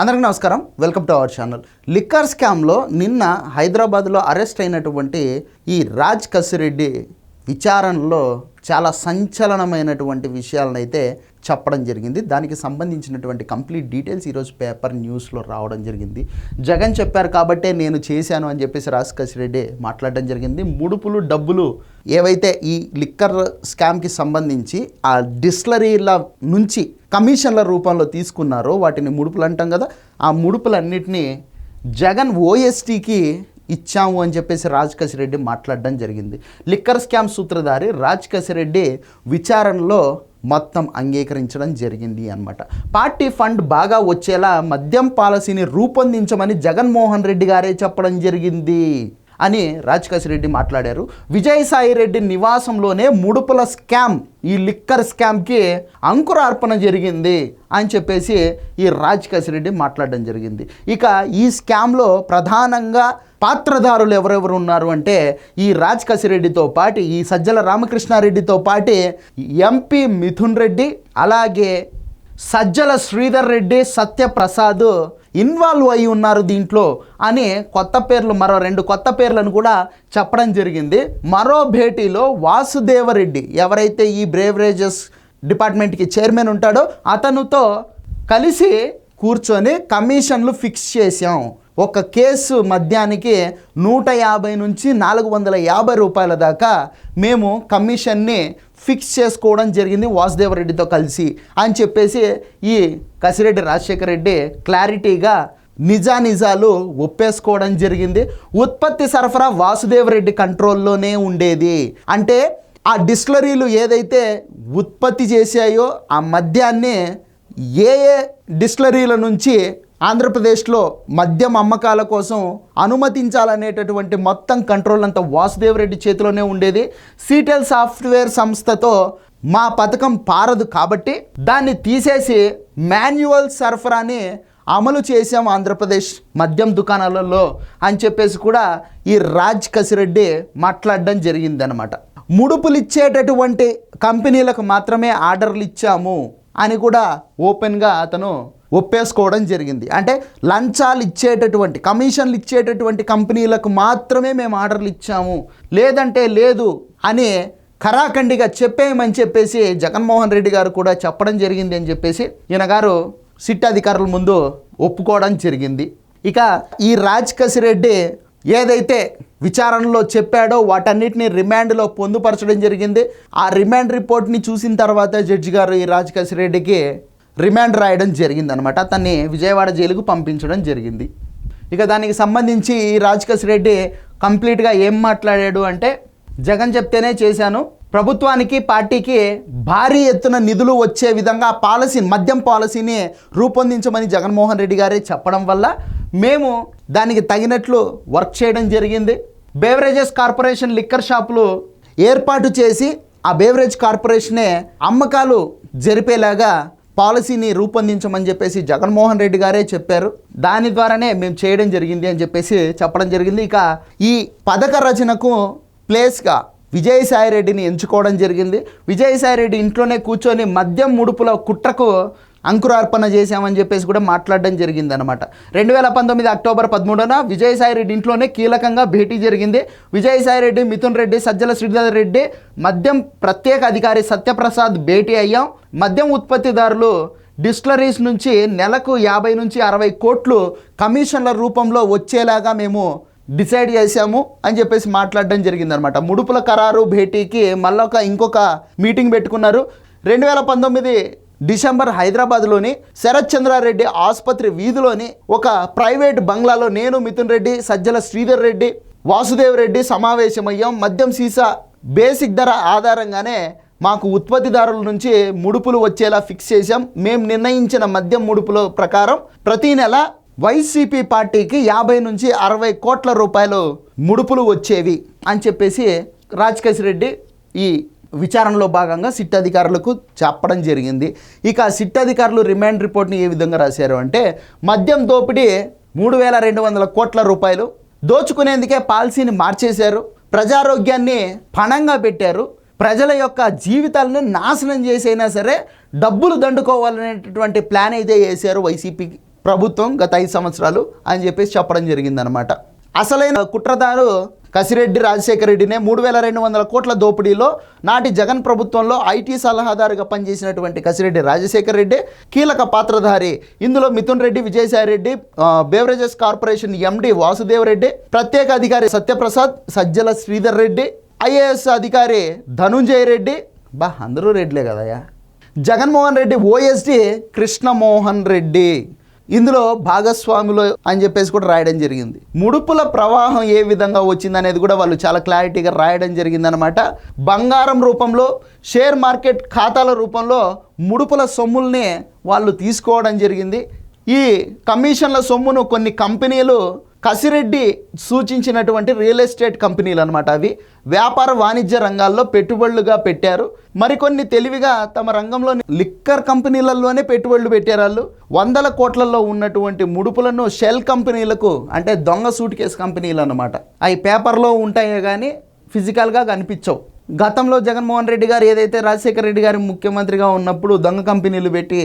అందరికీ నమస్కారం. Welcome to our channel. Liquor స్కామ్లో నిన్న హైదరాబాద్లో అరెస్ట్ అయినటువంటి ఈ రాజ్ కసిరెడ్డి విచారణలో చాలా సంచలనమైనటువంటి విషయాలను అయితే చెప్పడం జరిగింది. దానికి సంబంధించినటువంటి కంప్లీట్ డీటెయిల్స్ ఈరోజు పేపర్ న్యూస్లో రావడం జరిగింది. జగన్ చెప్పారు కాబట్టే నేను చేశాను అని చెప్పేసి రాజ్ రెడ్డి మాట్లాడడం జరిగింది. ముడుపులు డబ్బులు ఏవైతే ఈ లిక్కర్ స్కామ్కి సంబంధించి ఆ డిస్లరీల నుంచి కమిషన్ల రూపంలో తీసుకున్నారో వాటిని ముడుపులు అంటాం కదా ఆ ముడుపులన్నిటినీ జగన్ ఓఎస్టీకి ఇచ్చాము అని చెప్పేసి రాజ్ రెడ్డి మాట్లాడడం జరిగింది. లిక్కర్ స్కామ్ సూత్రధారి రాజ్ రెడ్డి విచారణలో మొత్తం అంగీకరించడం జరిగింది అన్నమాట. పార్టీ ఫండ్ బాగా వచ్చేలా మద్యం పాలసీని రూపొందించమని జగన్మోహన్ రెడ్డి గారే చెప్పడం జరిగింది. అని రాజకాశిరెడ్డి మాట్లాడారు. విజయసాయి రెడ్డి నివాసంలోనే ముడుపుల స్కామ్ ఈ లిక్కర్ స్కామ్కి అంకురార్పణ జరిగింది అని చెప్పేసి ఈ రాజకాశిరెడ్డి మాట్లాడడం జరిగింది. ఇక ఈ స్కామ్లో ప్రధానంగా పాత్రధారులు ఎవరెవరు ఉన్నారు అంటే ఈ రాజ్ రెడ్డితో పాటు ఈ సజ్జల రామకృష్ణారెడ్డితో పాటు ఎంపీ మిథున్ రెడ్డి అలాగే సజ్జల శ్రీధర్ రెడ్డి సత్యప్రసాద్ ఇన్వాల్వ్ అయి ఉన్నారు దీంట్లో అని కొత్త పేర్లు మరో రెండు కొత్త పేర్లను కూడా చెప్పడం జరిగింది. మరో భేటీలో వాసుదేవరెడ్డి ఎవరైతే ఈ బ్రేవరేజెస్ డిపార్ట్మెంట్కి చైర్మన్ ఉంటాడో అతనుతో కలిసి కూర్చొని కమిషన్లు ఫిక్స్ చేశాం. ఒక కేసు మద్యానికి నూట యాభై నుంచి నాలుగు వందల యాభై రూపాయల దాకా మేము కమిషన్ని ఫిక్స్ చేసుకోవడం జరిగింది వాసుదేవరెడ్డితో కలిసి అని చెప్పేసి ఈ కసిరెడ్డి రాజశేఖర రెడ్డి క్లారిటీగా నిజానిజాలు ఒప్పేసుకోవడం జరిగింది. ఉత్పత్తి సరఫరా వాసుదేవరెడ్డి కంట్రోల్లోనే ఉండేది. అంటే ఆ డిస్టిలరీలు ఏదైతే ఉత్పత్తి చేశాయో ఆ మద్యాన్ని ఏ ఏ డిస్టిలరీల నుంచి ఆంధ్రప్రదేశ్లో మద్యం అమ్మకాల కోసం అనుమతించాలనేటటువంటి మొత్తం కంట్రోల్ అంతా వాసుదేవరెడ్డి చేతిలోనే ఉండేది. సీటెల్ సాఫ్ట్వేర్ సంస్థతో మా పథకం పారదు కాబట్టి దాన్ని తీసేసి మాన్యువల్ సరఫరాని అమలు చేశాం ఆంధ్రప్రదేశ్ మద్యం దుకాణాలలో అని చెప్పేసి కూడా ఈ రాజ్ కసిరెడ్డి మాట్లాడడం జరిగిందనమాట ముడుపులు ఇచ్చేటటువంటి కంపెనీలకు మాత్రమే ఆర్డర్లు ఇచ్చాము అని కూడా ఓపెన్గా అతను ఒప్పేసుకోవడం జరిగింది. అంటే లంచాలు ఇచ్చేటటువంటి కమిషన్లు ఇచ్చేటటువంటి కంపెనీలకు మాత్రమే మేము ఆర్డర్లు ఇచ్చాము. లేదంటే లేదు అని ఖరాఖండిగా చెప్పేయమని చెప్పేసి జగన్మోహన్ రెడ్డి గారు కూడా చెప్పడం జరిగింది అని చెప్పేసి ఈయన గారు సిట్ అధికారుల ముందు ఒప్పుకోవడం జరిగింది. ఇక ఈ రాజ్ రెడ్డి ఏదైతే విచారణలో చెప్పాడో వాటన్నిటిని రిమాండ్లో పొందుపరచడం జరిగింది. ఆ రిమాండ్ రిపోర్ట్ని చూసిన తర్వాత జడ్జి గారు ఈ రాజ్ రెడ్డికి రిమాండ్ రాయడం జరిగిందనమాట అతన్ని విజయవాడ జైలుకు పంపించడం జరిగింది. ఇక దానికి సంబంధించి ఈ రెడ్డి కంప్లీట్గా ఏం మాట్లాడాడు అంటే జగన్ చెప్తేనే చేశాను. ప్రభుత్వానికి పార్టీకి భారీ ఎత్తున నిధులు వచ్చే విధంగా పాలసీ మద్యం పాలసీని రూపొందించమని జగన్మోహన్ రెడ్డి గారే చెప్పడం వల్ల మేము దానికి తగినట్లు వర్క్ చేయడం జరిగింది. బేవరేజెస్ కార్పొరేషన్ లిక్కర్ షాపులు ఏర్పాటు చేసి ఆ బేవరేజ్ కార్పొరేషనే అమ్మకాలు జరిపేలాగా పాలసీని రూపొందించమని చెప్పేసి జగన్మోహన్ రెడ్డి గారే చెప్పారు. దాని ద్వారానే మేము చేయడం జరిగింది అని చెప్పేసి చెప్పడం జరిగింది. ఇక ఈ పథక రచనకు ప్లేస్గా విజయసాయిరెడ్డిని ఎంచుకోవడం జరిగింది. విజయసాయిరెడ్డి ఇంట్లోనే కూర్చొని మద్యం ముడుపుల కుట్రకు అంకురార్పణ చేశామని చెప్పేసి కూడా మాట్లాడడం జరిగింది అనమాట రెండు వేల పంతొమ్మిది అక్టోబర్ పదమూడున విజయసాయిరెడ్డి ఇంట్లోనే కీలకంగా భేటీ జరిగింది. విజయసాయిరెడ్డి మిథున్ రెడ్డి సజ్జల శ్రీధర్ రెడ్డి మద్యం ప్రత్యేక అధికారి సత్యప్రసాద్ భేటీ అయ్యాం. మద్యం ఉత్పత్తిదారులు డిస్టిలరీస్ నుంచి నెలకు యాభై నుంచి అరవై కోట్లు కమిషన్ల రూపంలో వచ్చేలాగా మేము డిసైడ్ చేశాము అని చెప్పేసి మాట్లాడడం జరిగిందనమాట ముడుపుల ఖరారు భేటీకి మళ్ళొక ఇంకొక మీటింగ్ పెట్టుకున్నారు. రెండు వేల పంతొమ్మిది డిసెంబర్ హైదరాబాద్లోని శరత్ చంద్రారెడ్డి ఆసుపత్రి వీధిలోని ఒక ప్రైవేట్ బంగ్లాలో నేను మిథున్ రెడ్డి సజ్జల శ్రీధర్ రెడ్డి వాసుదేవ్ రెడ్డి సమావేశమయ్యాం. మద్యం సీసా బేసిక్ ధర ఆధారంగానే మాకు ఉత్పత్తిదారుల నుంచి ముడుపులు వచ్చేలా ఫిక్స్ చేశాం. మేము నిర్ణయించిన మద్యం ముడుపుల ప్రకారం ప్రతి నెల వైసీపీ పార్టీకి యాభై నుంచి అరవై కోట్ల రూపాయలు ముడుపులు వచ్చేవి అని చెప్పేసి రాజకేశ్ రెడ్డి ఈ విచారణలో భాగంగా సిట్ అధికారులకు చెప్పడం జరిగింది. ఇక సిట్ అధికారులు రిమాండ్ రిపోర్ట్ని ఏ విధంగా రాశారు అంటే మద్యం దోపిడీ మూడు వేల రెండు వందల కోట్ల రూపాయలు దోచుకునేందుకే పాలసీని మార్చేశారు. ప్రజారోగ్యాన్ని పణంగా పెట్టారు. ప్రజల యొక్క జీవితాలను నాశనం చేసైనా సరే డబ్బులు దండుకోవాలనేటటువంటి ప్లాన్ అయితే వేశారు వైసీపీ ప్రభుత్వం గత ఐదు సంవత్సరాలు అని చెప్పేసి చెప్పడం జరిగిందనమాట అసలైన కుట్రదారు కసిరెడ్డి రాజశేఖర రెడ్డినే మూడు వేల రెండు వందల కోట్ల దోపిడీలో నాటి జగన్ ప్రభుత్వంలో ఐటీ సలహాదారుగా పనిచేసినటువంటి కసిరెడ్డి రాజశేఖర రెడ్డి కీలక పాత్రధారి ఇందులో Mithun Reddy Vijayasai Reddy beverages corporation MD Vasudev Reddy ప్రత్యేక అధికారి సత్యప్రసాద్ సజ్జల శ్రీధర్ రెడ్డి ఐఏఎస్ అధికారి ధనుంజయ రెడ్డి. బా అందరూ రెడ్లే కదయ్యా. జగన్మోహన్ రెడ్డి ఓఎస్డి కృష్ణమోహన్ రెడ్డి. ఇందులో భాగస్వాములు అని చెప్పేసి కూడా రాయడం జరిగింది. ముడుపుల ప్రవాహం ఏ విధంగా వచ్చింది అనేది కూడా వాళ్ళు చాలా క్లారిటీగా రాయడం జరిగిందనమాట బంగారం రూపంలో షేర్ మార్కెట్ ఖాతాల రూపంలో ముడుపుల సొమ్ముల్ని వాళ్ళు తీసుకోవడం జరిగింది. ఈ కమిషన్ల సొమ్మును కొన్ని కంపెనీలు కసిరెడ్డి సూచించినటువంటి రియల్ ఎస్టేట్ కంపెనీలు అనమాట అవి. వ్యాపార వాణిజ్య రంగాల్లో పెట్టుబడులుగా పెట్టారు. మరికొన్ని తెలివిగా తమ రంగంలోని లిక్కర్ కంపెనీలలోనే పెట్టుబడులు పెట్టారు వాళ్ళు. వందల కోట్లలో ఉన్నటువంటి ముడుపులను షెల్ కంపెనీలకు అంటే దొంగ సూట్ కేసు కంపెనీలు అనమాట అవి పేపర్లో ఉంటాయే కానీ ఫిజికల్గా కనిపించవు. గతంలో జగన్మోహన్ రెడ్డి గారు ఏదైతే రాజశేఖర రెడ్డి గారు ముఖ్యమంత్రిగా ఉన్నప్పుడు దొంగ కంపెనీలు పెట్టి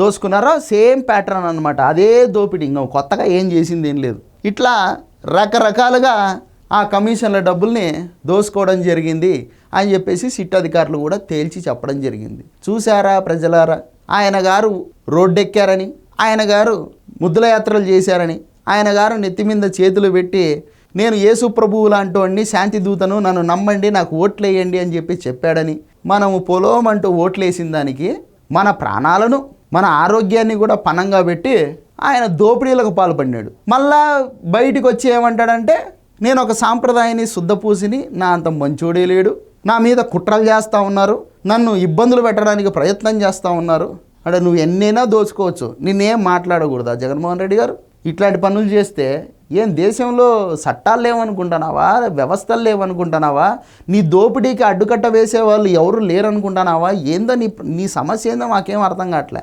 దోసుకున్నారో సేమ్ ప్యాటర్న్ అనమాట అదే దోపిడీ. ఇంకా కొత్తగా ఏం చేసింది ఏం లేదు. ఇట్లా రకరకాలుగా ఆ కమిషన్ల డబ్బుల్ని దోసుకోవడం జరిగింది అని చెప్పేసి సిట్ అధికారులు కూడా తేల్చి చెప్పడం జరిగింది. చూసారా ప్రజలారా? ఆయన గారు రోడ్డెక్కారని ఆయన గారు ముద్దుల యాత్రలు చేశారని ఆయన గారు నెత్తి మీద చేతులు పెట్టి నేను యేసు ప్రభువు లాంటి శాంతి దూతను నన్ను నమ్మండి నాకు ఓట్లు వేయండి అని చెప్పి చెప్పాడని మనము పొలం అంటూ ఓట్లు వేసిన దానికి మన ప్రాణాలను మన ఆరోగ్యాన్ని కూడా పణంగా పెట్టి ఆయన దోపిడీలకు పాల్పడినాడు. మళ్ళా బయటికి వచ్చి ఏమంటాడంటే నేను ఒక సాంప్రదాయాన్ని శుద్ధపూసిని నా అంత మంచోడే లేడు. నా మీద కుట్రలు చేస్తూ ఉన్నారు. నన్ను ఇబ్బందులు పెట్టడానికి ప్రయత్నం చేస్తూ ఉన్నారు. అంటే నువ్వు ఎన్నైనా దోచుకోవచ్చు. నిన్నేం మాట్లాడకూడదా జగన్మోహన్ రెడ్డి గారు? ఇట్లాంటి పనులు చేస్తే ఏం దేశంలో చట్టాలు లేవనుకుంటున్నావా? వ్యవస్థలు లేవనుకుంటున్నావా? నీ దోపిడీకి అడ్డుకట్ట వేసే వాళ్ళు ఎవరు లేరనుకుంటున్నావా? ఏందో నీ నీ సమస్య ఏందో మాకేం అర్థం కావట్లే.